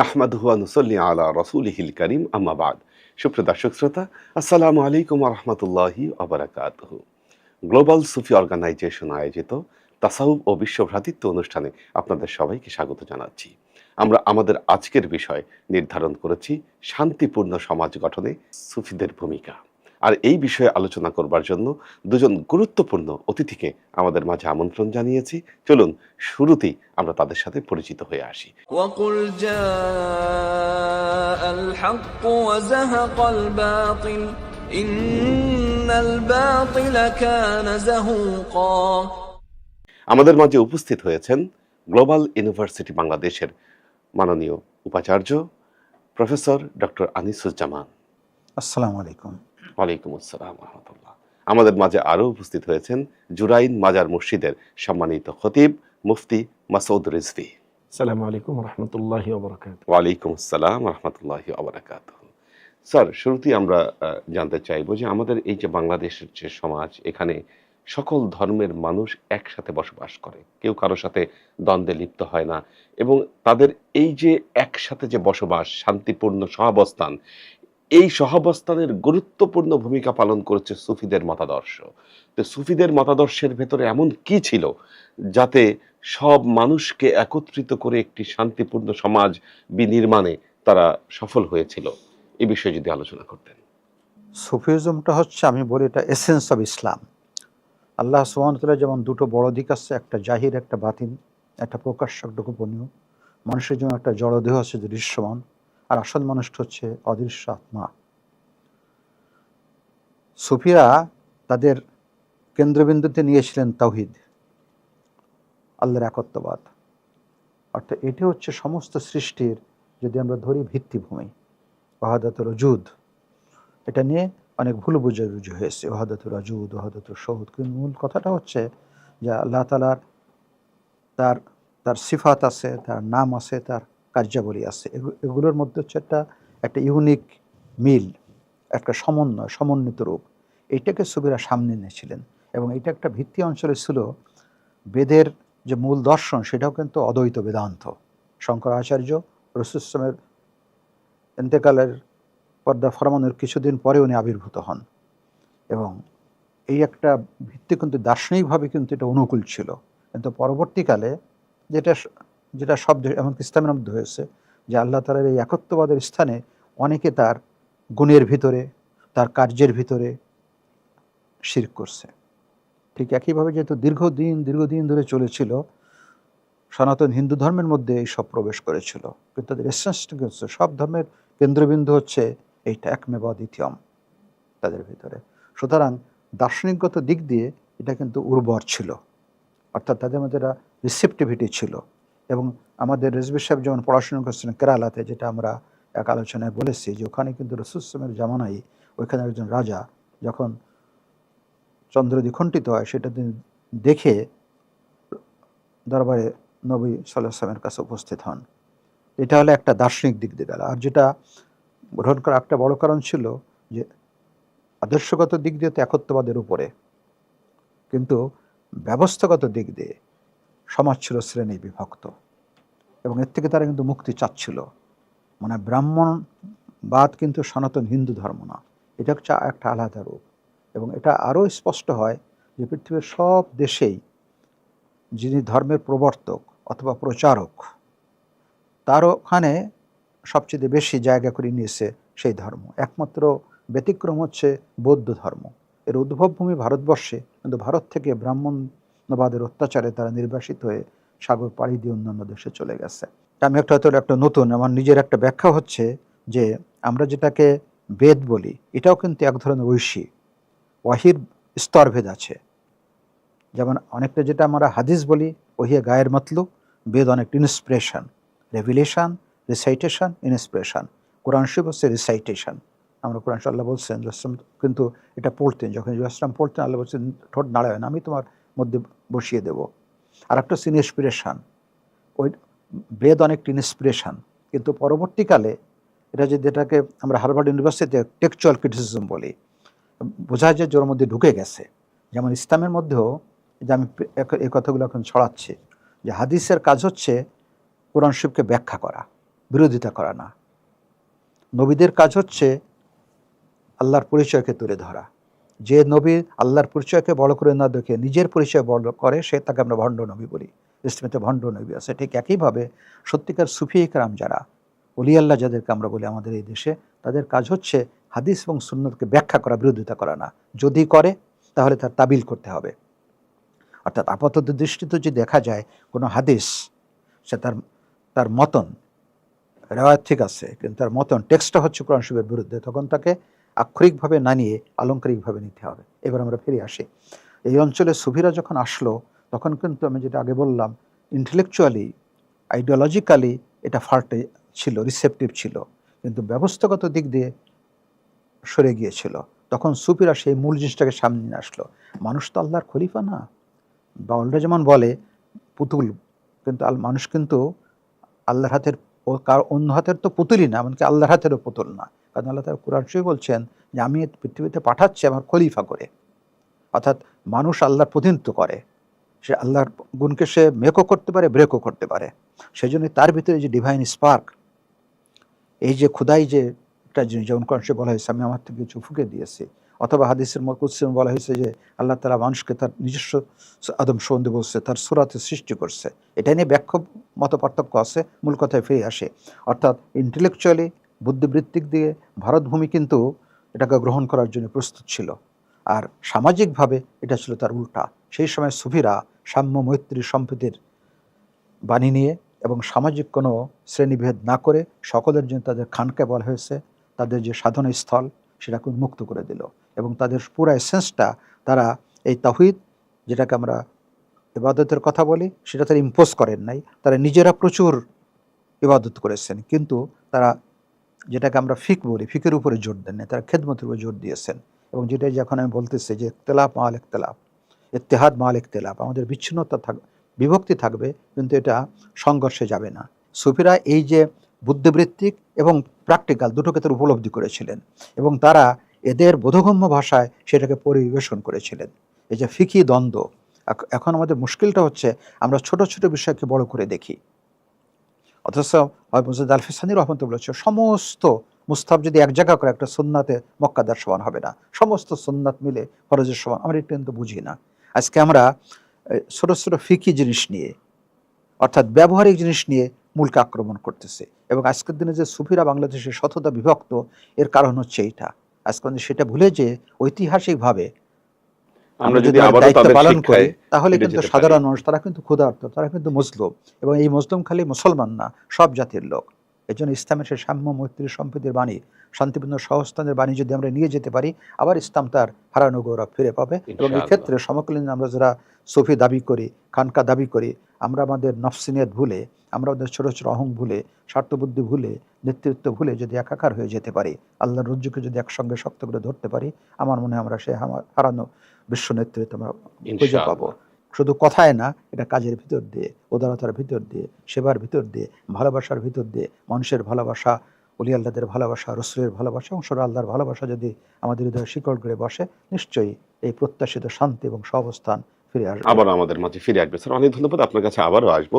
নাহমাদুয়া নুসল্লি আলা রসুলহিল করিম আমাবাদ সুপ্রিয় দর্শক শ্রোতা, আসসালামু আলাইকুম রহমতুল্লাহি আবরাকাত গ্লোবাল সুফি অর্গানাইজেশন আয়োজিত তাসাউব ও বিশ্ব ভ্রাতৃত্ব অনুষ্ঠানে আপনাদের সবাইকে স্বাগত জানাচ্ছি। আমরা আমাদের আজকের বিষয় নির্ধারণ করেছি শান্তিপূর্ণ সমাজ গঠনে সুফিদের ভূমিকা। আর এই বিষয়ে আলোচনা করবার জন্য দুজন গুরুত্বপূর্ণ অতিথিকে আমাদের মাঝে আমন্ত্রণ জানিয়েছি। চলুন শুরুতেই আমরা তাদের সাথে পরিচিত হয়ে আসি। আমাদের মাঝে উপস্থিত হয়েছেন গ্লোবাল ইউনিভার্সিটি বাংলাদেশের মাননীয় উপাচার্য প্রফেসর ডক্টর আনিসুজ্জামান। আসসালামু আলাইকুম। ওয়ালাইকুম আসসালাম রহমতুল্লাহ। আমাদের মাঝে আরও উপস্থিত হয়েছেন জুরাইন মাজার মসজিদের সম্মানিত খতিব মুফতি মাসউদ রিজভি। আসসালামু আলাইকুম রহমতুল্লাহি ওয়ালাইকুম আসসালাম রহমতুল্লাহি আবরাকাত স্যার শুরুতেই আমরা জানতে চাইব যে আমাদের এই যে বাংলাদেশের যে সমাজ এখানে সকল ধর্মের মানুষ একসাথে বসবাস করে। কেউ কারোর সাথে দ্বন্দ্বে লিপ্ত হয় না এবং তাদের এই যে একসাথে যে বসবাস শান্তিপূর্ণ সহাবস্থান এই সহাবস্থানের গুরুত্বপূর্ণ ভূমিকা পালন করেছে সুফিদের মতাদর্শ। তো সুফিদের মতাদর্শের ভেতরে এমন কি ছিল যাতে সব মানুষকে একত্রিত করে একটি শান্তিপূর্ণ সমাজ বিনির্মাণে তারা সফল হয়েছিল? এ বিষয়ে যদি আলোচনা করতেন। সুফিজমটা হচ্ছে, আমি বলি এটা এসেন্স অব ইসলাম আল্লাহ সুহামতুল্লাহ যেমন দুটো বড় দিক আছে, একটা জাহির, একটা বাতিন একটা প্রকাশ্য একটা গোপনীয়। মানুষের জন্য একটা জড়দেহ আছে দৃশ্যমান। আর আসল মানুষটা হচ্ছে অদৃশ্য আত্মা। সুফিরা তাদের কেন্দ্রবিন্দুতে নিয়েছিলেন তাওহিদ, আল্লাহর একত্ববাদ। অর্থাৎ এটি হচ্ছে সমস্ত সৃষ্টির, যদি আমরা ধরি ভিত্তিভূমি ওহাদাতুল রজুদ এটা নিয়ে অনেক ভুল বুঝাবুঝি হয়েছে ওহাদাতুল রাজুদ ওহাদাতুল সহুদ কিন্তু মূল কথাটা হচ্ছে যে আল্লাহ তালার তার তার সিফাত আছে, তার নাম আছে, তার কার্যাবলী আছে। এগুলোর মধ্যে হচ্ছে একটা একটা ইউনিক মিল, একটা সমন্বয়, সমন্বিত রূপ। এইটাকে সুবিরা সামনে এনেছিলেন এবং এটা একটা ভিত্তি অঞ্চলে ছিল। বেদের যে মূল দর্শন সেটাও কিন্তু অদ্বৈত বেদান্ত। শঙ্করাচার্য রসুসমের এন্তেকালের পর্দা ফরমানোর কিছুদিন পরে উনি আবির্ভূত হন এবং এই একটা ভিত্তি কিন্তু দার্শনিকভাবে কিন্তু এটা অনুকূল ছিল। কিন্তু পরবর্তীকালে যেটা যেটা শব্দ এমনকি ইসলামের মধ্যে হয়েছে যে আল্লাহ তালার এই একত্ববাদের স্থানে অনেকে তার গুণের ভিতরে, তার কার্যের ভিতরে শির করছে। ঠিক একইভাবে যেহেতু দীর্ঘদিন দীর্ঘদিন ধরে চলেছিল, সনাতন হিন্দু ধর্মের মধ্যে এই সব প্রবেশ করেছিল। কিন্তু তাদের এসেন্সটা সব ধর্মের কেন্দ্রবিন্দু হচ্ছে এইটা একমেব দ্বিতীয়ম তাদের ভিতরে। সুতরাং দার্শনিকগত দিক দিয়ে এটা কিন্তু উর্বর ছিল। অর্থাৎ তাদের মধ্যে একটা রিসেপটিভিটি ছিল। এবং আমাদের রেজবি সাহেব যেমন পড়াশোনা করছিলেন কেরালাতে, যেটা আমরা এক আলোচনায় বলেছি যে ওখানে কিন্তু রসুসমের জামানাই ওইখানে একজন রাজা যখন চন্দ্র দ্বিখণ্ডিত হয়, সেটা তিনি দেখে দরবারে নবী সাল্লাহ সাল্লামের কাছে উপস্থিত হন। এটা হলো একটা দার্শনিক দিক দিয়ে গেল। আর যেটা গ্রহণ করার একটা বড় কারণ ছিল যে আদর্শগত দিক দিয়ে তো একত্ববাদের উপরে। কিন্তু ব্যবস্থাগত দিক দিয়ে সমাজ ছিল শ্রেণি বিভক্ত এবং এর থেকে তারা কিন্তু মুক্তি চাচ্ছিল। মানে ব্রাহ্মণবাদ কিন্তু সনাতন হিন্দু ধর্ম না। এটা হচ্ছে একটা আলাদা রূপ। এবং এটা আরও স্পষ্ট হয় যে পৃথিবীর সব দেশেই যিনি ধর্মের প্রবর্তক অথবা প্রচারক তার ওখানে সবচেয়ে বেশি জায়গা করে নিয়েছে সেই ধর্ম। একমাত্র ব্যতিক্রম হচ্ছে বৌদ্ধ ধর্ম। এর উদ্ভবভূমি ভারতবর্ষে। কিন্তু ভারত থেকে ব্রাহ্মণবাদের অত্যাচারে তারা নির্বাসিত হয়ে সাগর পাড়ি দিয়ে অন্যান্য দেশে চলে গেছে। আমি একটা হয়তো একটা নতুন, আমার নিজের একটা ব্যাখ্যা হচ্ছে যে আমরা যেটাকে বেদ বলি, এটাও কিন্তু এক ধরনের ঐশী, ওয়াহির স্তরভেদ আছে। যেমন অনেকটা যেটা আমরা হাদিস বলি, ওহিয়া গায়ের মতলু বেদ অনেকটা inspiration revelation recitation inspiration Quran Shiva হচ্ছে রিসাইটেশন আমরা কোরআন আল্লাহ বলছেন রসলাম কিন্তু এটা পড়তেন, যখন রসলাম পড়তেন, আল্লাহ বলছেন, ঠোঁট নাড়ায় না, আমি তোমার মধ্যে বসিয়ে দেব। আর একটা হচ্ছে ইন্সপিরেশন ওই বেদ অনেকটা ইন্সপিরেশন কিন্তু পরবর্তীকালে এটা যদি এটাকে আমরা হার্ভার্ড ইউনিভার্সিটিতে টেকচুয়াল ক্রিটিসিজম বলি, বোঝা যায় যে মধ্যে ঢুকে গেছে। যেমন ইসলামের মধ্যেও যে আমি এই কথাগুলো এখন ছড়াচ্ছি, যে হাদিসের কাজ হচ্ছে কোরআন শিবকে ব্যাখ্যা করা, বিরোধিতা করা না। নবীদের কাজ হচ্ছে আল্লাহর পরিচয়কে তুলে ধরা। যে নবী আল্লাহর পরিচয়কে বড় করে না দেখে নিজের পরিচয় বড় করে, সে তাকে আমরা ভণ্ড নবী বলি। ইসলামিতে ভণ্ড নবী আছে। ঠিক একইভাবে সত্যিকার সুফি ইকরাম যারা অলি আল্লাহ যাদেরকে আমরা বলি আমাদের এই দেশে, তাদের কাজ হচ্ছে হাদিস এবং সুন্নতকে ব্যাখ্যা করা, বিরোধিতা করা না। যদি করে, তাহলে তার তাবিল করতে হবে। অর্থাৎ আপাতত দৃষ্টিতে যদি দেখা যায় কোনো হাদিস, সে তার তার মতন, রেওয়ায়ত ঠিক আছে, কিন্তু তার মতন, টেক্সটটা হচ্ছে কোরআন শিবের বিরুদ্ধে, তখন তাকে আক্ষরিকভাবে না নিয়ে আলংকারিকভাবে নিতে হবে। এবার আমরা ফিরে আসি। এই অঞ্চলে সুফিরা যখন আসলো, তখন কিন্তু আমি যেটা আগে বললাম ইন্টেলেকচুয়ালি আইডিওলজিক্যালি এটা ফার্টে ছিল রিসেপটিভ ছিল। কিন্তু ব্যবস্থাগত দিক দিয়ে সরে গিয়েছিল। তখন সুফিরা সেই মূল জিনিসটাকে সামনে নিয়ে আসলো। মানুষ তো আল্লাহর খলিফা না। বা বাউলরা যেমন বলে, পুতুল, কিন্তু মানুষ কিন্তু আল্লাহর হাতের কার অন্য হাতের তো পুতুলই না, এমনকি আল্লাহর হাতেরও পুতুল না। কারণ আল্লাহ তার কোরআন শরীফ বলছেন যে, আমি পৃথিবীতে পাঠাচ্ছি আমার খলিফা করে। অর্থাৎ মানুষ আল্লাহর প্রতিনিধিত্ব করে। সে আল্লাহর গুণকে সে মেকও করতে পারে, ব্রেকও করতে পারে। সেই জন্য তার ভিতরে যে ডিভাইন স্পার্ক এই যে খুদাই যে একটা জিনিস, যেমন শরীফে বলা হয়েছে, আমি আমার থেকে কিছু ফুকে দিয়েছি। অথবা হাদিসের মকুসিম বলা হয়েছে যে, আল্লাহ তালা মানুষকে তার নিজস্ব আদম সন্ধে বলছে, তার সুরাতে সৃষ্টি করছে। এটা নিয়ে ব্যাখ্য মত পার্থক্য আছে, মূল কথায় ফিরে আসে। অর্থাৎ ইন্টেলেকচুয়ালি বুদ্ধিবৃত্তিক দিয়ে ভারতভূমি কিন্তু এটাকে গ্রহণ করার জন্য প্রস্তুত ছিল। আর সামাজিকভাবে এটা ছিল তার উল্টা। সেই সময় সুফিরা সাম্য মৈত্রী সম্প্রীতির বাণী নিয়ে এবং সামাজিক কোনো শ্রেণীভেদ না করে সকলের জন্য তাদের খানকে বলা হয়েছে, তাদের যে সাধনা স্থল সেটাকে উন্মুক্ত করে দিল এবং তাদের পুরো এসেন্সটা তারা এই তাহিদ যেটাকে আমরা ইবাদতের কথা বলি, সেটা তারা ইম্পোজ করেন নাই। তারা নিজেরা প্রচুর ইবাদত করেছেন। কিন্তু তারা যেটাকে আমরা ফিক বলি, ফিকের উপরে জোর দেন নাই, তারা খেদমতের উপরে জোর দিয়েছেন। এবং যেটা যখন আমি বলতেছি যে ইখতলাফ মাল ইখতলাফ, ইত্তেহাদ মাল ইখতলাফ, আমাদের বিচ্ছিন্নতা থাক, বিভক্তি থাকবে, কিন্তু এটা সংঘর্ষে যাবে না। সুফিরা এই যে বুদ্ধিবৃত্তিক এবং প্র্যাকটিক্যাল দুটোকে তারা উপলব্ধি করেছিলেন এবং তারা এদের বোধগম্য ভাষায় সেটাকে পরিবেশন করেছিলেন। এই যে ফিকি দ্বন্দ্ব, এখন আমাদের মুশকিলটা হচ্ছে আমরা ছোট ছোট বিষয়কে বড় করে দেখি। অথচ মুজাদ আলফিসানি রহমত বলেছে, সমস্ত মুস্তাব যদি এক জায়গা করে, একটা সুন্নাতে মক্কাদার সমান হবে না। সমস্ত সুন্নাত মিলে ফরজের সমান। আমরা এটা কিন্তু বুঝি না। আজকে আমরা ছোট ছোট ফিকি জিনিস নিয়ে, অর্থাৎ ব্যবহারিক জিনিস নিয়ে মূলকে আক্রমণ করতেছে। এবং আজকের দিনে যে সুফিরা বাংলাদেশের শততা বিভক্ত, এর কারণ হচ্ছে এইটা। আজকে সেটা ভুলে যে ঐতিহাসিকভাবে আমরা যদি আবারও তাদের পালন করি তাহলে কিন্তু সাধারণ মানুষ তারা কিন্তু ক্ষুধার্ত তারা কিন্তু মুসলিম। এবং এই মুসলিম খালি মুসলমান না সব জাতির লোক। এই জন্য ইসলামের সেই সাম্য মৈত্রী সম্প্রীতির বাণী শান্তিপূর্ণ সহস্থানের বাণী যদি আমরা নিয়ে যেতে পারি আবার ইসলাম তার হারানো গৌরব ফিরে পাবে। এবং এই ক্ষেত্রে সমকালীন আমরা যারা সফি দাবি করি খানকা দাবি করি আমরা আমাদের নফসিনিয়ত ভুলে আমরা আমাদের ছোট ছোট অহং ভুলে স্বার্থবুদ্ধি ভুলে নেতৃত্ব ভুলে যদি একাকার হয়ে যেতে পারি আল্লাহর রজ্জুকে যদি একসঙ্গে শক্ত করে ধরতে পারি আমার মনে হয় আমরা সে হারানো বিশ্ব নেতৃত্ব আমরা খুঁজে পাবো। শুধু কথায় না এটা কাজের ভিতর দিয়ে উদারতার ভিতর দিয়ে সেবার ভিতর দিয়ে ভালোবাসার ভিতর দিয়ে মানুষের ভালোবাসা অলি আল্লাহদের ভালোবাসা রসুলের ভালোবাসা এবং সর আল্লাহর ভালোবাসা যদি আমাদের হৃদয়ে শিকড় করে বসে নিশ্চয়ই এই প্রত্যাশিত শান্তি এবং সহাবস্থান ফিরে আসবে। আবার আমাদের মাঝে ফিরে আসবে। স্যার অনেক ধন্যবাদ। আপনার কাছে আবারও আসব।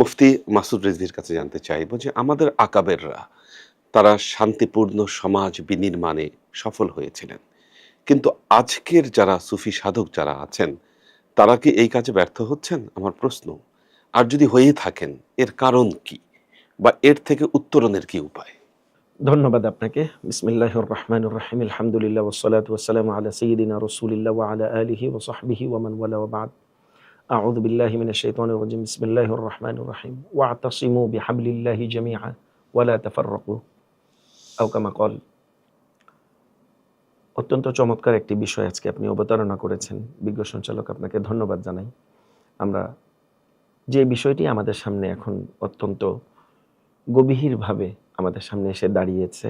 মুফতি মাসুদ রিজভির কাছে জানতে চাইব যে আমাদের আকাবেররা তারা শান্তিপূর্ণ সমাজ বিনির্মাণে সফল হয়েছিলেন। কিন্তু আজকের যারা সুফি সাধক যারা আছেন তারা কি এই কাজে ব্যর্থ হচ্ছেন আমার প্রশ্ন আর যদি হয়ে থাকেন এর কারণ কি বা এর থেকে উত্তরণের কি উপায় ধন্যবাদ আপনাকে বিসমিল্লাহ রহমান রহিম আলহামদুলিল্লাহ ওসালাত ওসালাম আলা সঈদিনা রসুলিল্লাহ আলা আলিহি ওসহবিহি ওমান ওয়ালা ওবাদ أعوذ بالله من الشيطان الرجيم بسم الله الرحمن الرحيم واعتصموا بحبل الله جميعا ولا تفرقوا أو كما قال অত্যন্ত চমৎকার একটি বিষয় আজকে আপনি অবতারণা করেছেন। বিজ্ঞ সঞ্চালক আপনাকে ধন্যবাদ জানাই। আমরা যে বিষয়টি আমাদের সামনে এখন অত্যন্ত গভীরভাবে আমাদের সামনে এসে দাঁড়িয়েছে,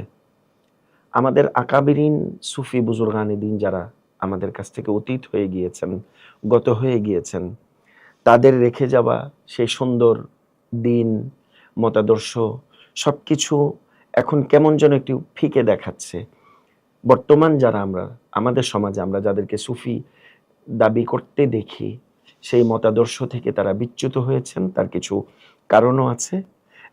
আমাদের আকাবিরিন সুফি বুজুর্গানি দিন যারা আমাদের কাছ থেকে অতীত হয়ে গিয়েছেন, গত হয়ে গিয়েছেন, তাদের রেখে যাওয়া সেই সুন্দর দিন, মতাদর্শ সব কিছু এখন কেমন যেন একটু ফিকে দেখাচ্ছে। বর্তমান যারা আমরা, আমাদের সমাজে আমরা যাদেরকে সুফি দাবি করতে দেখি, সেই মতাদর্শ থেকে তারা বিচ্যুত হয়েছেন, তার কিছু কারণও আছে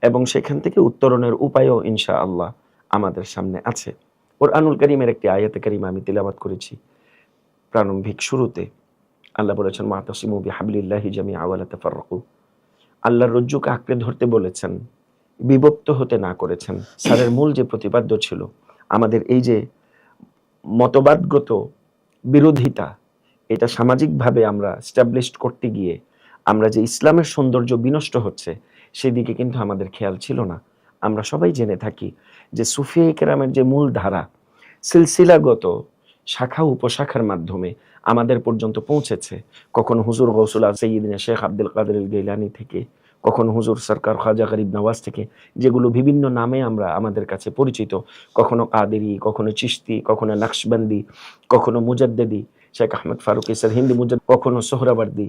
এবং সেখান থেকে উত্তরণের উপায়ও ইনশা আল্লাহ আমাদের সামনে আছে। ওর আনুল করিমের একটি আয়াতে কারিমা আমি তিলাবাত করেছি প্রারম্ভিক শুরুতে। আল্লাহ বলেছেন, মাতাসিমু বিহাবলিল্লাহি জামি আওয়ালা তাফাররাকু। আল্লাহর রজ্জুকে আঁকড়ে ধরতে বলেছেন, বিভক্ত হতে না করেছেন। স্যারের মূল যে প্রতিপাদ্য ছিল, আমাদের এই যে মতবাদগত বিরোধিতা, এটা সামাজিকভাবে আমরা স্ট্যাবলিশড করতে গিয়ে আমরা যে ইসলামের সৌন্দর্য বিনষ্ট হচ্ছে, সেদিকে কিন্তু আমাদের খেয়াল ছিল না। আমরা সবাই জেনে থাকি যে সুফিয়া কেরামের যে মূল ধারা, সিলসিলাগত শাখা উপশাখার মাধ্যমে আমাদের পর্যন্ত পৌঁছেছে। কখনো হুজুর গৌসুল সঈদিন শেখ আব্দুল কাদের গেলানি থেকে কখনো হুজুর সরকার খাজা গরিব নওয়াজ থেকে যেগুলো বিভিন্ন নামে আমরা আমাদের কাছে পরিচিত, কখনো কাদেরি কখনো চিস্তি কখনো নকশবন্দি, কখনো মুজাদ্দেদি, শেখ আহমদ ফারুক ইসার হিন্দি মুজাদ কখনো সোহরাবর্দি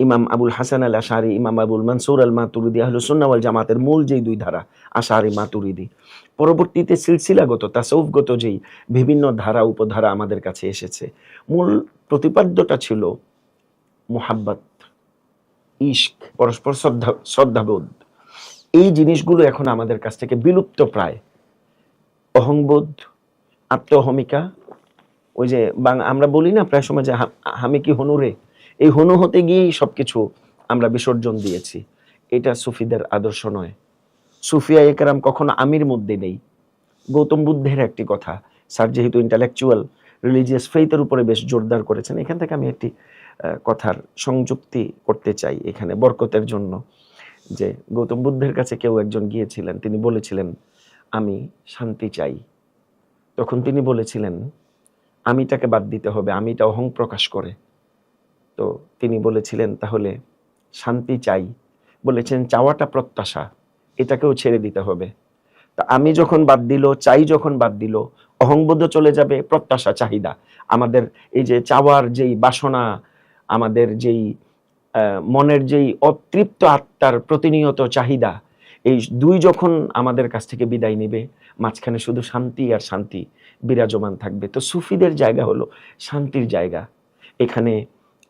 ইমাম আবুল হাসান আল আশারি ইমাম আবুল মনসুর আল মাতুরিদি আহলু সুন্নাওয়াল জামাতের মূল যেই দুই ধারা আশারি মাতুরিদি। পরবর্তীতে সিলসিলাগত তাসৌফগত যেই বিভিন্ন ধারা, উপধারা আমাদের কাছে এসেছে। মূল প্রতিপাদ্যটা ছিল মোহাব্বত। ইশক, পরস্পর শ্রদ্ধা, শ্রদ্ধাবোধ। এই জিনিসগুলো এখন আমাদের কাছ থেকে বিলুপ্ত প্রায়। অহংবোধ, আত্মহমিকা, ওই যে আমরা বলি না প্রায় সময় যে হামি কি হনুরে এই হনু হতে গিয়েই সবকিছু আমরা বিসর্জন দিয়েছি। এটা সুফিদের আদর্শ নয়। সুফিয়া একরাম কখনো আমির মধ্যে নেই। গৌতম বুদ্ধের একটি কথা, স্যার যেহেতু ইন্টালেকচুয়াল রিলিজিয়াস ফেইথের উপরে বেশ জোরদার করেছেন, এখান থেকে আমি একটি কথার সংযুক্তি করতে চাই এখানে বরকতের জন্য। যে গৌতম বুদ্ধের কাছে কেউ একজন গিয়েছিলেন, তিনি বলেছিলেন, আমি শান্তি চাই। তখন তিনি বলেছিলেন, আমিটাকে বাদ দিতে হবে, আমিটা অহং প্রকাশ করে। তো তিনি বলেছিলেন, তাহলে শান্তি চাই। বলেছেন, চাওয়াটা প্রত্যাশা, এটাকেও ছেড়ে দিতে হবে। তা আমি যখন বাদ দিল, চাই যখন বাদ দিল, অহংবোধ চলে যাবে, প্রত্যাশা, চাহিদা। আমাদের এই যে চাওয়ার যেই বাসনা আমাদের যেই মনের যেই অতৃপ্ত আত্মার প্রতিনিয়ত চাহিদা, এই দুই যখন আমাদের কাছ থেকে বিদায় নেবে, মাঝখানে শুধু শান্তি আর শান্তি বিরাজমান থাকবে। তো সুফিদের জায়গা হলো শান্তির জায়গা, এখানে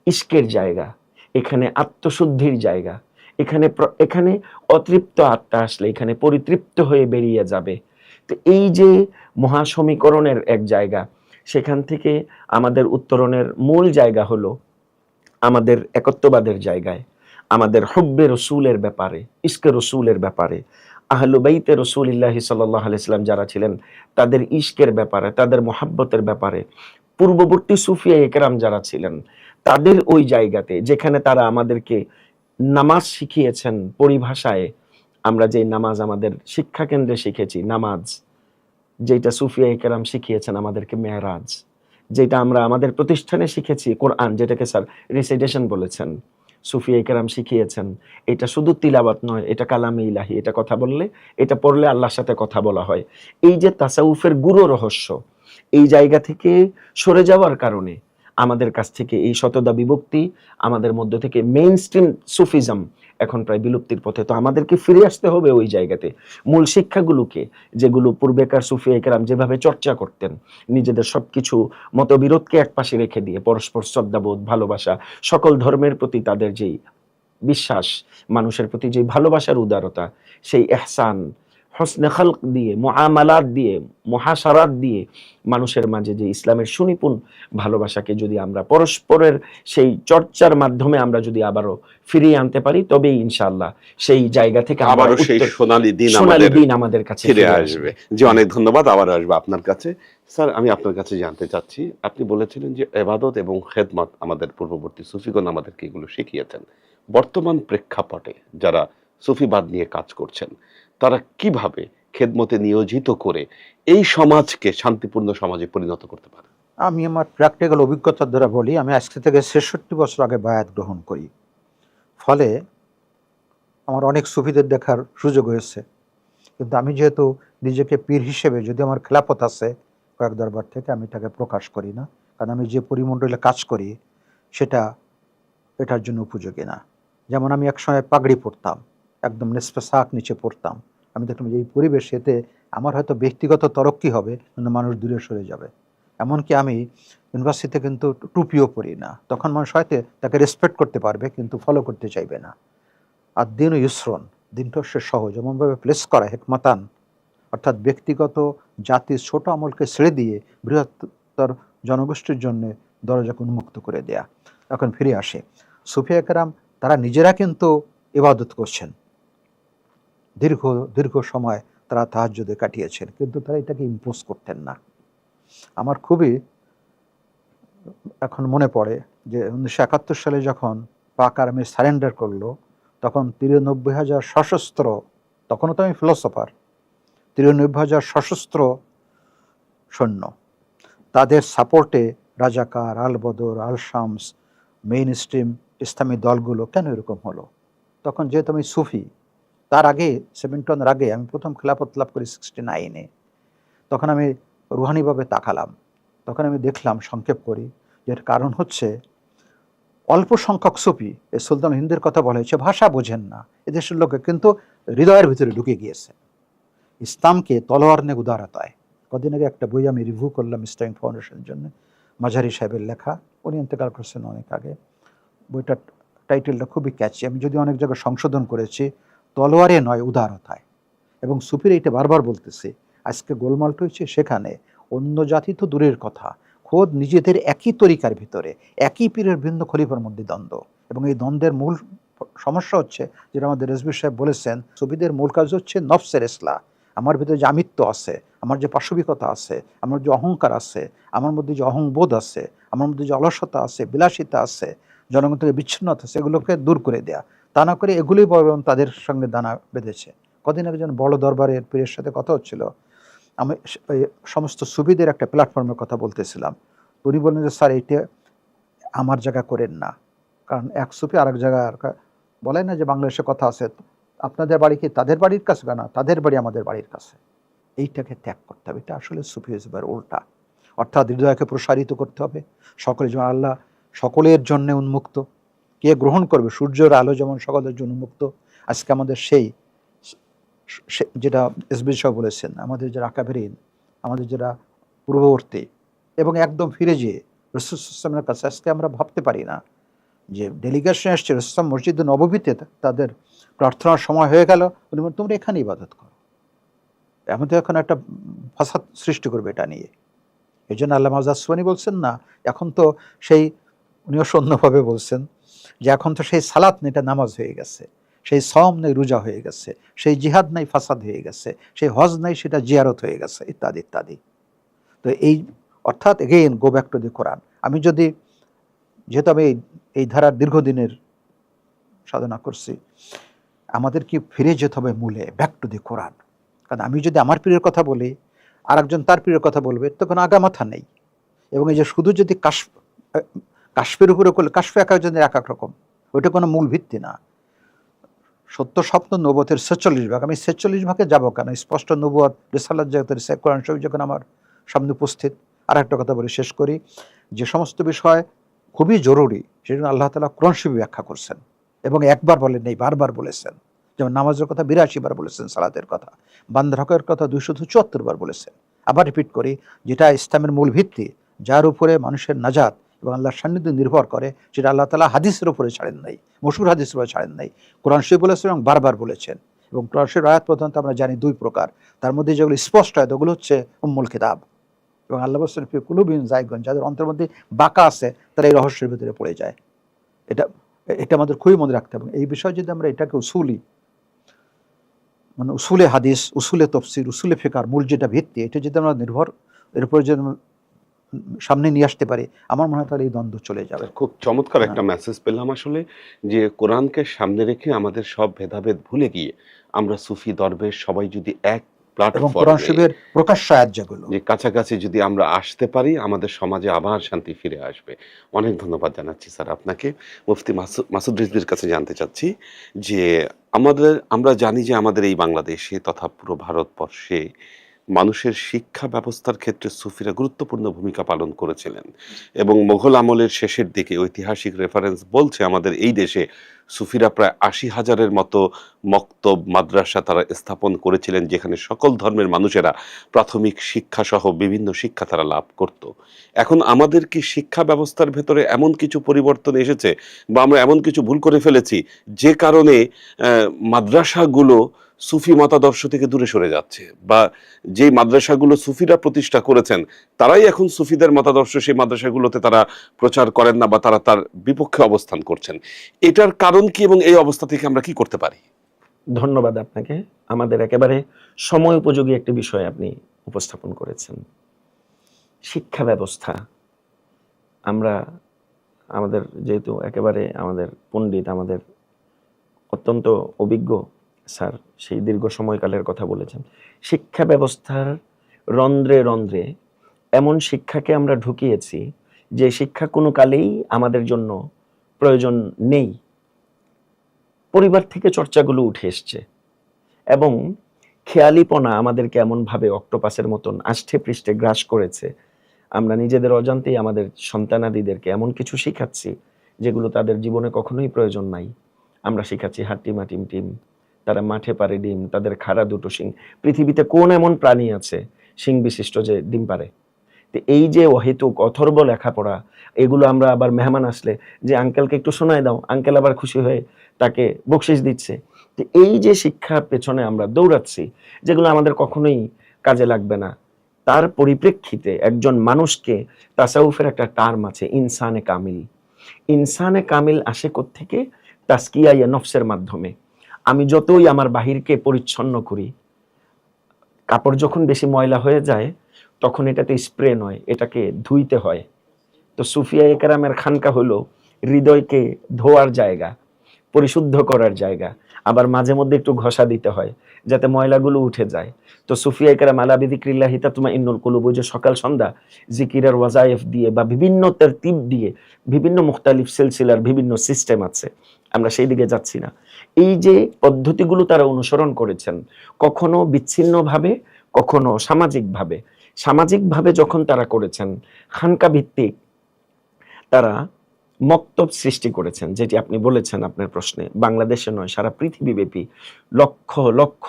ইস্কের জায়গা, এখানে আত্মশুদ্ধির জায়গা, এখানে এখানে অতৃপ্ত আত্মা আসলে, এখানে পরিতৃপ্ত হয়ে বেরিয়ে যাবে। তো এই যে মহাসমীকরণের এক জায়গা, সেখান থেকে আমাদের উত্তরণের মূল জায়গা হলো আমাদের একত্ববাদের জায়গায়, আমাদের হব্বে রসুলের ব্যাপারে ইস্কে রসুলের ব্যাপারে আহলুবাইতে রসুলিল্লাহ সাল্লাহ আলাইসাল্লাম যারা ছিলেন, তাদের ইস্কের ব্যাপারে, তাদের মোহাব্বতের ব্যাপারে, পূর্ববর্তী সুফিয়া একরাম যারা ছিলেন, তাদের ওই জায়গাতে যেখানে তারা আমাদেরকে নামাজ শিখিয়েছেন পরিভাষায়, আমরা যে নামাজ আমাদের শিক্ষা কেন্দ্রে শিখেছি, নামাজ যেটা সুফিয়া একরাম শিখিয়েছেন আমাদেরকে মেহরাজ যেটা আমরা আমাদের প্রতিষ্ঠানে শিখেছি, কোরআন, যেটাকে স্যার রিসাইটেশন বলেছেন। সুফিয়া একরাম শিখিয়েছেন। এটা শুধু তিলাবাত নয়, এটা কালামে ইলাহি, এটা কথা বললে, এটা পড়লে আল্লাহর সাথে কথা বলা হয়। এই যে তাসাউফের গুরু রহস্য, এই জায়গা থেকে সরে যাওয়ার কারণে আমাদের কাছ থেকে এই শতদা বিভক্তি, আমাদের মধ্য থেকে মেইন স্ট্রিম সুফিজম এখন প্রায় বিলুপ্তির পথে। তো আমাদেরকে ফিরে আসতে হবে ওই জায়গাতে। মূল শিক্ষাগুলোকে, যেগুলো পূর্বেকার সুফি একরাম যেভাবে চর্চা করতেন, নিজেদের সব কিছু মতবিরোধকে একপাশে রেখে দিয়ে, পরস্পর শ্রদ্ধাবোধ, ভালোবাসা, সকল ধর্মের প্রতি তাদের যেই বিশ্বাস, মানুষের প্রতি যে ভালোবাসার উদারতা, সেই এহসান হসনে খালক দিয়ে মহামালাত দিয়ে মহাসারাত দিয়ে মানুষের মাঝে যে ইসলামের সুনিপুণ ভালোবাসাকে যদি আমরা পরস্পরের সেই চর্চার মাধ্যমে আমরা যদি আবারও ফিরিয়ে আনতে পারি তবেই ইনশাআল্লাহ সেই জায়গা থেকে আবারও সেই সোনালী দিন সোনালী দিন আমাদের কাছে ফিরে আসবে। জি অনেক ধন্যবাদ আবার আসবে আপনার কাছে। স্যার আমি আপনার কাছে জানতে চাচ্ছি আপনি বলেছিলেন যে এবাদত এবং খেদমত আমাদের পূর্ববর্তী সুফিগণ আমাদেরকে এগুলো শিখিয়েছেন। বর্তমান প্রেক্ষাপটে যারা সুফিবাদ নিয়ে কাজ করছেন তারা কীভাবে খেদমতে নিয়োজিত করে এই সমাজকে শান্তিপূর্ণ সমাজে পরিণত করতে পারে? আমি আমার প্র্যাকটিক্যাল অভিজ্ঞতার দ্বারা বলি, আমি আজকে থেকে ছেষট্টি বছর আগে বায়াত গ্রহণ করি। ফলে আমার অনেক সুফিদের দেখার সুযোগ হয়েছে। কিন্তু আমি যেহেতু নিজেকে পীর হিসেবে, যদি আমার খেলাপথ আছে কয়েক দরবার থেকে, আমি এটাকে প্রকাশ করি না। কারণ আমি যে পরিমণ্ডলে কাজ করি, সেটা এটার জন্য উপযোগী না। যেমন আমি একসময় পাগড়ি পরতাম। একদম নেসপে শাক নিচে পড়তাম। আমি দেখলাম যে এই পরিবেশ এতে আমার হয়তো ব্যক্তিগত তরক্কি হবে, কিন্তু মানুষ দূরে সরে যাবে। এমনকি আমি ইউনিভার্সিটিতে কিন্তু টুপিও পরি না। তখন মানুষ হয়তো তাকে রেসপেক্ট করতে পারবে, কিন্তু ফলো করতে চাইবে না। আর দিন ইউসরন দিনটা হচ্ছে সহজ। এমনভাবে প্লেস করা হেকমাতান, অর্থাৎ ব্যক্তিগত জাতির ছোট আমলকে ছেড়ে দিয়ে বৃহত্তর জনগোষ্ঠীর জন্য দরজাকে উন্মুক্ত করে দেয়া। এখন ফিরে আসে। সুফিয়া কেরাম, তারা নিজেরা কিন্তু ইবাদত করছেন। দীর্ঘ দীর্ঘ সময় তারা তাহাজ্জুদে কাটিয়েছেন। কিন্তু তারা এটাকে ইম্পোজ করতেন না। আমার খুবই এখন মনে পড়ে যে উনিশশো একাত্তর সালে যখন পাক আর্মি সারেন্ডার করল, তখন তিরানব্বই হাজার সশস্ত্র, তখনও তো আমি ফিলোসফার তিরানব্বই হাজার সশস্ত্র সৈন্য, তাদের সাপোর্টে রাজাকার আল বদর আল শামস মেইন স্ট্রিম ইসলামী দলগুলো কেন এরকম হলো? তখন যেহেতু আমি সুফি তার আগে সেভেন্টনের আগে আমি প্রথম খেলাপত লাভ করি সিক্সটি নাইনে তখন আমি রুহানিভাবে তাকালাম। তখন আমি দেখলাম, সংক্ষেপ করি এর কারণ হচ্ছে অল্প সংখ্যক সুফি, এই সুলতান হিন্দের কথা বলা হয়েছে, ভাষা বোঝেন না, এদেশের লোকে কিন্তু হৃদয়ের ভিতরে ঢুকে গিয়েছে। ইসলামকে তলোয়ার নে উদারতায়। কদিন আগে একটা বই আমি রিভিউ করলাম ইসলামিক ফাউন্ডেশনের জন্য, মাঝারি সাহেবের লেখা, উনি ইন্তেকাল করছেন অনেক আগে। বইটার টাইটেলটা খুবই ক্যাচি আমি যদি অনেক জায়গায় সংশোধন করেছি তলোয়ারে নয় উদারতায় এবং সুফির এইটা বারবার বলতেছে, আজকে গোলমালটা হচ্ছে সেখানে, অন্য জাতি তো দূরের কথা, খোদ নিজেদের একই তরিকার ভিতরে, একই পীরের ভিন্ন খলিফার মধ্যে দ্বন্দ্ব। এবং এই দ্বন্দ্বের মূল সমস্যা হচ্ছে, যেটা আমাদের রেজবি সাহেব বলেছেন, সুফিদের মূল কাজ হচ্ছে নফসের ইসলা আমার ভিতরে যে আমিত্ব আছে, আমার যে পাশবিকতা আছে, আমার যে অহংকার আছে, আমার মধ্যে যে অহংবোধ আছে, আমার মধ্যে যে অলসতা আছে, বিলাসিতা আছে জনগণ থেকে বিচ্ছিন্নতা আছে, এগুলোকে দূর করে দেয়া। তা না করে এগুলোই বরং তাদের সঙ্গে দানা বেঁধেছে। কদিন আগে যেন বড় দরবারের পীরের সাথে কথা হচ্ছিল, আমি সমস্ত সুবিধের একটা প্ল্যাটফর্মের কথা বলতেছিলাম। উনি বললেন যে, স্যার, এইটা আমার জায়গা করেন না। কারণ এক সুফি আরেক জায়গায় বলে না যে বাংলাদেশে কথা আছে, আপনাদের বাড়ি কি তাদের বাড়ির কাছে না, তাদের বাড়ি আমাদের বাড়ির কাছে। এইটাকে ত্যাগ করতে হবে। এটা আসলে সুফিজমের উল্টা। অর্থাৎ হৃদয়কে প্রসারিত করতে হবে। সকলে যেমন আল্লাহ সকলের জন্য উন্মুক্ত। কে গ্রহণ করবে? সূর্যের আলো যেমন সকলের জন্য মুক্ত, আজকে আমাদের সেই যেটা এসবি সাহেব বলেছেন, আমাদের যারা আকাবেরিন, আমাদের যারা পূর্ববর্তী এবং একদম ফিরে যেয়ে রসুলের কাছে আজকে আমরা ভাবতে পারি না যে ডেলিগেশন এসছে রসুলাম মসজিদ নববীতে তাদের প্রার্থনার সময় হয়ে গেল। উনি তোমরা এখানে ইবাদত করো। আমাদের এখন একটা ফাসাদ সৃষ্টি করবে এটা নিয়ে। এই জন্য আল্লাহ মাজাসওয়ানি বলছেন, না, এখন তো সেই উনিও অন্যভাবে বলছেন যে এখন তো সেই সালাত নেই, এটা নামাজ হয়ে গেছে। সেই সম নেই, রোজা হয়ে গেছে। সেই জিহাদ নাই, ফাসাদ হয়ে গেছে। সেই হজ নাই, সেটা জিয়ারত হয়ে গেছে, ইত্যাদি ইত্যাদি। তো এই, অর্থাৎ again go back to the Quran আমি যদি, যেহেতু আমি এই- এই ধারার দীর্ঘদিনের সাধনা করছি, আমাদের কি ফিরে যেতে হবে মূলে? ব্যাক টু দি কোরআন কারণ আমি যদি আমার প্রিয়ের কথা বলি আর একজন তার প্রিয়ের কথা বলবে, তখন আগামাথা নেই। এবং এই যে শুধু যদি কাশ কাশ্মের উপরে করলে, কাশ্মীর এক একজনের এক এক রকম। ওইটা কোনো মূল ভিত্তি না। সত্য স্বপ্ন নবতের ছেচল্লিশ ভাগ। আমি ছেচল্লিশ ভাগে যাব কেন? স্পষ্ট নবত রেসাল্লার জগতের কোরআন শরীফ যখন আমার সামনে উপস্থিত আর একটা কথা বলে শেষ করি। যে সমস্ত বিষয় খুবই জরুরি, সেজন্য আল্লাহ তালা কোরআন শরীফ ব্যাখ্যা করছেন এবং একবার বলেন নেই, বারবার বলেছেন। যেমন নামাজের কথা বিরাশি বার বলেছেন, সালাতের কথা। বান্দার হকের কথা দুইশো চুয়াত্তর বার বলেছেন। আবার রিপিট করি, যেটা ইসলামের মূল ভিত্তি, যার উপরে মানুষের নাজাত এবং আল্লাহর সান্নিধ্য নির্ভর করে, সেটা আল্লাহ তালা হাদিসের উপরে ছাড়েন নাই, মশুর হাদিসের উপরে ছাড়েন নাই, কোরআন শরীফ বলেছেন এবং বারবার বলেছেন। এবং কোরআন শরীফ আয়াত পর্যন্ত আমরা জানি দুই প্রকার, তার মধ্যে যেগুলো স্পষ্ট হয়, ওগুলো হচ্ছে উম্মুল কিতাব এবং আল্লাহ ফি কুলুবিন জায়গন যাদের অন্তর মধ্যে বাঁকা আছে, তারা এই রহস্যের ভিতরে পড়ে যায়। এটা এটা আমাদের খুবই মনে রাখতে হবে। এই বিষয়ে যদি আমরা এটাকে উসুলি মানে উসুলে হাদিস, উসুলে তফসির, উসুলে ফেকার মূল যেটা ভিত্তি, এটা যদি আমরা নির্ভর, এর উপরে যদি সামনে নিয়ে আসতে পারি আমার মনে হয় তাহলে এই দ্বন্দ্ব চলে যাবে। খুব চমৎকার একটা মেসেজ পেলাম আসলে যে কোরআনকে সামনে রেখে আমাদের সব ভেদাভেদ ভুলে গিয়ে আমরা সুফি দরবেশ সবাই যদি এক প্ল্যাটফর্মে কাছাকাছি যদি আমরা আসতে পারি আমাদের সমাজে আবার শান্তি ফিরে আসবে। অনেক ধন্যবাদ জানাচ্ছি স্যার আপনাকে। মুফতি মাসুদ মাসুদ রিজভির কাছে জানতে চাচ্ছি যে আমাদের আমরা জানি যে আমাদের এই বাংলাদেশে তথা পুরো ভারতবর্ষে মানুষের শিক্ষা ব্যবস্থার ক্ষেত্রে সুফিরা গুরুত্বপূর্ণ ভূমিকা পালন করেছিলেন এবং মোঘল আমলের শেষের দিকে ঐতিহাসিক রেফারেন্স বলছে আমাদের এই দেশে সুফিরা প্রায় আশি হাজারের মতো মক্তব, মাদ্রাসা তারা স্থাপন করেছিলেন যেখানে সকল ধর্মের মানুষেরা প্রাথমিক শিক্ষা সহ বিভিন্ন শিক্ষা তারা লাভ করত। এখন আমাদের কি শিক্ষা ব্যবস্থার ভেতরে এমন কিছু পরিবর্তন এসেছে বা আমরা এমন কিছু ভুল করে ফেলেছি যে কারণে মাদ্রাসাগুলো সুফি মতাদর্শ থেকে দূরে সরে যাচ্ছে বা যে মাদ্রাসাগুলো সুফিরা প্রতিষ্ঠা করেছেন, তারাই এখন সুফিদের মতাদর্শ সেই মাদ্রাসাগুলোতে তারা প্রচার করেন না বা তারা তার বিপক্ষে অবস্থান করছেন। এটার কারণ কি এবং এই অবস্থা থেকে আমরা কি করতে পারি? ধন্যবাদ আপনাকে। আমাদের একেবারে সময় উপযোগী একটি বিষয় আপনি উপস্থাপন করেছেন। শিক্ষা ব্যবস্থা। আমরা, আমাদের যেহেতু একেবারে আমাদের পণ্ডিত, আমাদের অত্যন্ত অভিজ্ঞ স্যার, সেই দীর্ঘ সময়কালের কথা বলেছেন। শিক্ষা ব্যবস্থার রন্ধ্রে রন্ধ্রে এমন শিক্ষাকে আমরা ঢুকিয়েছি যে শিক্ষা কোনো কালেই আমাদের জন্য প্রয়োজন নেই। পরিবার থেকে চর্চাগুলো উঠে এসছে এবং খেয়ালিপনা আমাদেরকে এমনভাবে অক্টোপাসের মতন আষ্ঠে পৃষ্ঠে গ্রাস করেছে। আমরা নিজেদের অজান্তেই আমাদের সন্তানাদিদেরকে এমন কিছু শিখাচ্ছি যেগুলো তাদের জীবনে কখনোই প্রয়োজন নাই। আমরা শিখাচ্ছি হাট্টিমা টিম টিম তারা মাঠে পারে ডিম, তাদের খাড়া দুটো শিং। পৃথিবীতে কোন এমন প্রাণী আছে শিং বিশিষ্ট যে ডিম পারে? তো এই যে অহেতুক, অথর্ব লেখাপড়া, এগুলো আমরা আবার মেহমান আসলে যে আঙ্কেলকে একটু শোনায় দাও, আঙ্কেল আবার খুশি হয়ে তাকে বকশিস দিচ্ছে। তো এই যে শিক্ষার পেছনে আমরা দৌড়াচ্ছি, যেগুলো আমাদের কখনোই কাজে লাগবে না, তার পরিপ্রেক্ষিতে একজন মানুষকে তাসাউফের একটা টার্ম আছে, ইনসানে কামিল। ইনসানে কামিল আসে থেকে তাস্কিয়া ইয়া নফসের মাধ্যমে। আমি যতই আমার বাহিরকে পরিচ্ছন্ন করি, কাপড় যখন বেশি ময়লা হয়ে যায়, তখন এটাতে স্প্রে নয়, এটাকে ধুইতে হয়। তো সুফিয়া একরামের খানকা হলো হৃদয়কে ধোয়ার জায়গা, পরিশুদ্ধ করার জায়গা, আবার মাঝে মধ্যে একটু ঘষা দিতে হয়, যাতে ময়লাগুলো উঠে যায়। তো সুফিয়া একরাম, আলা বিদিক্রিল্লাহ হিতা তোমা ইন্নুল কুলুব যে সকাল সন্ধ্যা, জিকিরের ওয়াজাইফ দিয়ে বা বিভিন্ন তরতিব দিয়ে বিভিন্ন মুখতালিফ সিলসিলার বিভিন্ন সিস্টেম আছে, আমরা সেই দিকে যাচ্ছি না। এই যে পদ্ধতিগুলো তারা অনুসরণ করেছেন, কখনো বিচ্ছিন্নভাবে, কখনো সামাজিকভাবে। সামাজিকভাবে যখন তারা করেছেন, খানকা ভিত্তিক তারা মক্তব সৃষ্টি করেছেন, যেটি আপনি বলেছেন আপনার প্রশ্নে, বাংলাদেশে নয়, সারা পৃথিবীব্যাপী লক্ষ লক্ষ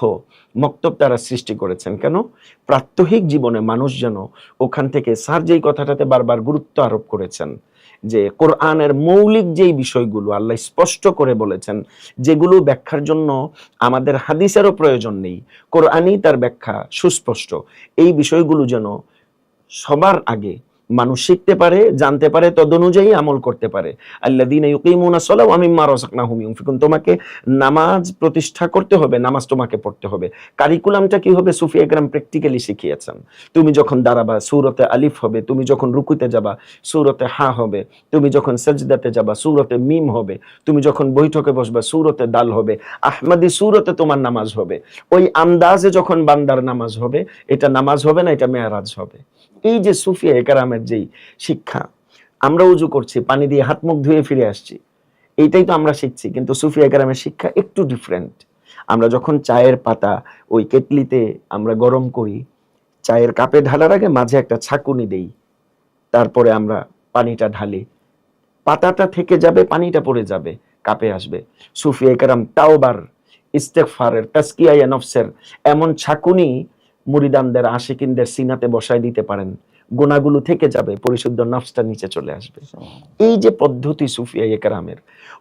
মক্তব তারা সৃষ্টি করেছেন। কেন? প্রাত্যহিক জীবনে মানুষ যেন ওখান থেকে স্যার যেই কথাটাতে বারবার গুরুত্ব আরোপ করেছেন যে কোরআনের মৌলিক যেই বিষয়গুলো আল্লাহ স্পষ্ট করে বলেছেন, যেগুলো ব্যাখ্যার জন্য আমাদের হাদিসেরও প্রয়োজন নেই। কোরআনই তার ব্যাখ্যা সুস্পষ্ট। এই বিষয়গুলো যেন সবার আগে মানুষ শিখতে পারে, জানতে পারে, তদনুযায়ী আমল করতে পারে। আল্লাদিন ইউকিমুনা সলাহ আমি মারসাকনাহুম ইউনফিকুন। তোমাকে নামাজ প্রতিষ্ঠা করতে হবে, নামাজ তোমাকে পড়তে হবে। কারিকুলামটা কি হবে? সুফি একরাম প্র্যাকটিক্যালি শিখিয়েছেন। তুমি যখন দাঁড়াবা, সুরতে আলিফ হবে, তুমি যখন রুকুতে যাবা, সুরতে হা হবে। তুমি যখন সেজদাতে যাবা, সুরতে মিম হবে। তুমি যখন বৈঠকে বসবা, সুরতে দাল হবে। আহমাদি সুরতে তোমার নামাজ হবে। ওই আন্দাজে যখন বান্দার নামাজ হবে, এটা নামাজ হবে না, এটা মেয়ারাজ হবে। এই যে সুফিয়া একরামের যেই শিক্ষা, আমরা উজু করছি, পানি দিয়ে হাত মুখ ধুয়ে ফিরে আসছি, এইটাই তো আমরা শিখছি, কিন্তু সুফিয়া একরামের শিক্ষা একটু ডিফারেন্ট আমরা যখন চায়ের পাতা ওই কেটলিতে আমরা গরম করি, চায়ের কাপে ঢালার আগে মাঝে একটা ছাকুনি দেই, তারপরে আমরা পানিটা ঢালি। পাতাটা থেকে যাবে, পানিটা পড়ে যাবে, কাপে আসবে। সুফিয়া একরাম তাওবার ইস্তেকফারের তাস্কিয়া নফসের এমন ছাকুনি মুরিদানদের, আশিকিনদের সিনাতে বসায় দিতে পারেন। গোনাগুলো থেকে যাবে, পরিশুদ্ধ নফসটা নিচে চলে আসবে। এই যে পদ্ধতি সুফিয়া একরামের,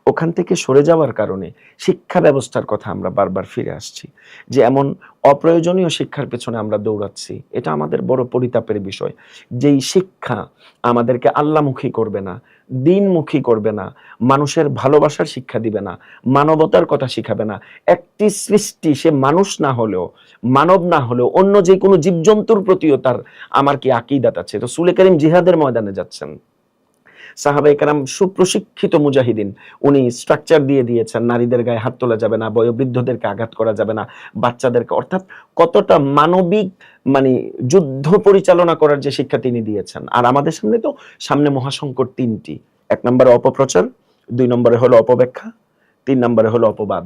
ওখান থেকে সরে যাওয়ার কারণে শিক্ষা ব্যবস্থার কথা আমরা বারবার ফিরে আসছি। যে এমন অপ্রয়োজনীয় শিক্ষার পেছনে আমরা দৌড়াচ্ছি। এটা আমাদের বড় পরিতাপের বিষয়। যেই শিক্ষা আমাদেরকে আল্লামুখী করবে না, দিনমুখী করবে না, মানুষের ভালোবাসার শিক্ষা দিবে না, মানবতার কথা শিখাবে না, একটি সৃষ্টি সে মানুষ না হলেও, মানব না হলেও, অন্য যে কোনো জীবজন্তুর প্রতিও তার আমার কি আকিদাত আছে? তো সুলে করিম জিহাদের ময়দানে যাচ্ছেন। সাহাবা একরাম সুপ্রশিক্ষিত মুজাহিদিন। উনি স্ট্রাকচার দিয়ে দিয়েছেন, নারীদের গায়ে হাত তোলা যাবে না, বয়োবৃদ্ধদেরকে আঘাত করা যাবে না, বাচ্চাদেরকে, অর্থাৎ কতটা মানবিক মানে যুদ্ধ পরিচালনা করার যে শিক্ষা তিনি দিয়েছেন। আর আমাদের সামনে তো সামনে মহাসংকট তিনটি। এক নম্বরে অপপ্রচার, দুই নম্বরে হলো অপব্যাখ্যা, তিন নম্বরে হলো অপবাদ।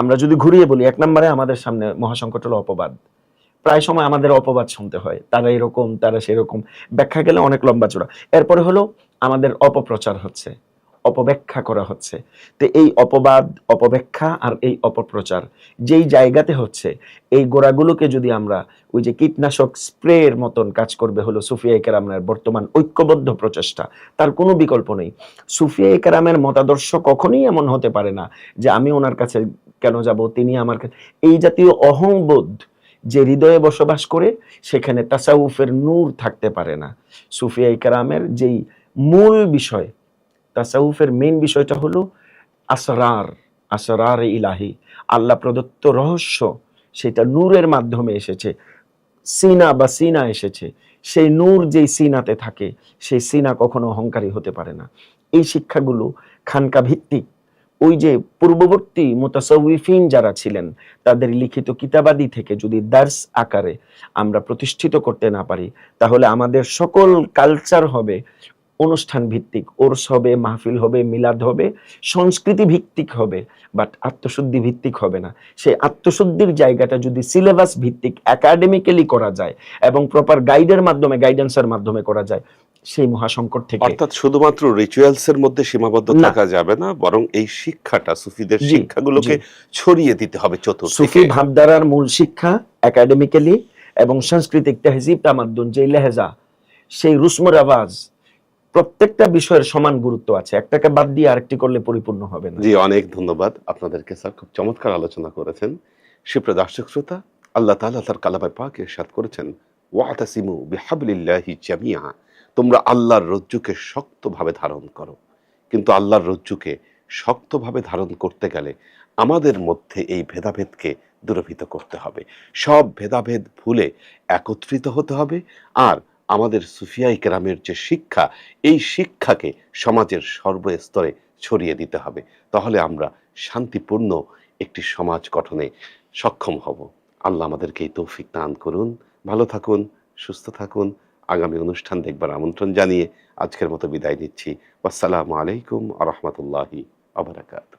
আমরা যদি ঘুরিয়ে বলি, এক নম্বরে আমাদের সামনে মহাসংকট হলো অপবাদ। প্রায় সময় আমাদের অপবাদ শুনতে হয়। তারা এরকম, তারা সেরকম। ব্যাখ্যা গেলে অনেক লম্বা চূড়া। এরপরে হলো আমাদের অপপ্রচার হচ্ছে। অপব্যাখ্যা করা হচ্ছে। তো এই অপবাদ, অপব্যাখ্যা আর এই অপপ্রচার যেই জায়গাতে হচ্ছে, এই গোড়াগুলোকে যদি আমরা ওই যে কীটনাশক স্প্রের মতন কাজ করবে হলো সুফিয়া কেরামের বর্তমান ঐক্যবদ্ধ প্রচেষ্টা, তার কোনো বিকল্প নেই। সুফিয়া কেরামের মতাদর্শ কখনোই এমন হতে পারে না যে আমি ওনার কাছে কেন যাব, তিনি আমার কাছে, এই জাতীয় অহংবোধ যে হৃদয়ে বসবাস করে, সেখানে তাসাউফের নূর থাকতে পারে না। সুফিয়া ইকারামের যেই মূল বিষয়, তাসাউফের মেইন বিষয়টা হলো আসরার আসরার ইলাহি। আল্লাহ প্রদত্ত রহস্য, সেটা নূরের মাধ্যমে এসেছে। সিনা বা সিনা এসেছে। সেই নূর যেই সিনাতে থাকে, সেই সিনা কখনো অহংকারী হতে পারে না। এই শিক্ষাগুলো খানকা ভিত্তিক। ওই যে পূর্ববর্তী মোতাসউফিন যারা ছিলেন, তাদের লিখিত কিতাবাদি থেকে যদি দার্স আকারে আমরা প্রতিষ্ঠিত করতে না পারি, তাহলে আমাদের সকল কালচার হবে অনুষ্ঠান ভিত্তিক ওরস হবে মাহফিল হবে মিলাদ হবে সংস্কৃতি ভিত্তিক হবে বাট আত্মশুদ্ধি ভিত্তিক হবে না। সেই আত্মশুদ্ধির জায়গাটা যদি সিলেবাস ভিত্তিক একাডেমিক্যালি করা যায় এবং প্রপার গাইডের মাধ্যমে গাইডেন্সের মাধ্যমে করা যায় সেই মহাসংকট থেকে অর্থাৎ শুধুমাত্র রিচুয়ালস এর মধ্যে সীমাবদ্ধ। থাকা যাবে না বরং এই শিক্ষাটা সুফিদের শিক্ষাগুলোকে ছড়িয়ে দিতে হবে চতুর্দিকে। সুফি ভাবধারার মূল শিক্ষা একাডেমিক্যালি এবং সাংস্কৃতিক তেহজিব তামাদ্দুন যে লেহেজা সেই রুসমর আওয়াজ প্রত্যেকটা বিষয়ের সমান গুরুত্ব আছে। একটাকে বাদ দিয়ে আরেকটি করলে পরিপূর্ণ হবে না। জি, অনেক ধন্যবাদ আপনাদেরকে, স্যার। খুব চমৎকার আলোচনা করেছেন। সুপ্রিয় দর্শক, শ্রোতা, আল্লাহ তাআলা তার কালামায় পাক ইরশাদ করেছেন, ওয়াতাসিমু বিহাবলিল্লাহি জামিয়া তোমরা আল্লাহর রজ্জুকে শক্তভাবে ধারণ করো। কিন্তু আল্লাহর রজ্জুকে শক্তভাবে ধারণ করতে গেলে আমাদের মধ্যে এই ভেদাভেদকে দূরভীত করতে হবে। সব ভেদাভেদ ভুলে একত্রিত হতে হবে। আর আমাদের সুফিয়াই কেরামের যে শিক্ষা, এই শিক্ষাকে সমাজের সর্বস্তরে ছড়িয়ে দিতে হবে। তাহলে আমরা শান্তিপূর্ণ একটি সমাজ গঠনে সক্ষম হব। আল্লাহ আমাদেরকে এই তৌফিক দান করুন। ভালো থাকুন, সুস্থ থাকুন। আগামী অনুষ্ঠান দেখবার আমন্ত্রণ জানিয়ে আজকের মতো বিদায় নিচ্ছি। আসসালামু আলাইকুম আ রহমতুল্লাহি আবরাকাত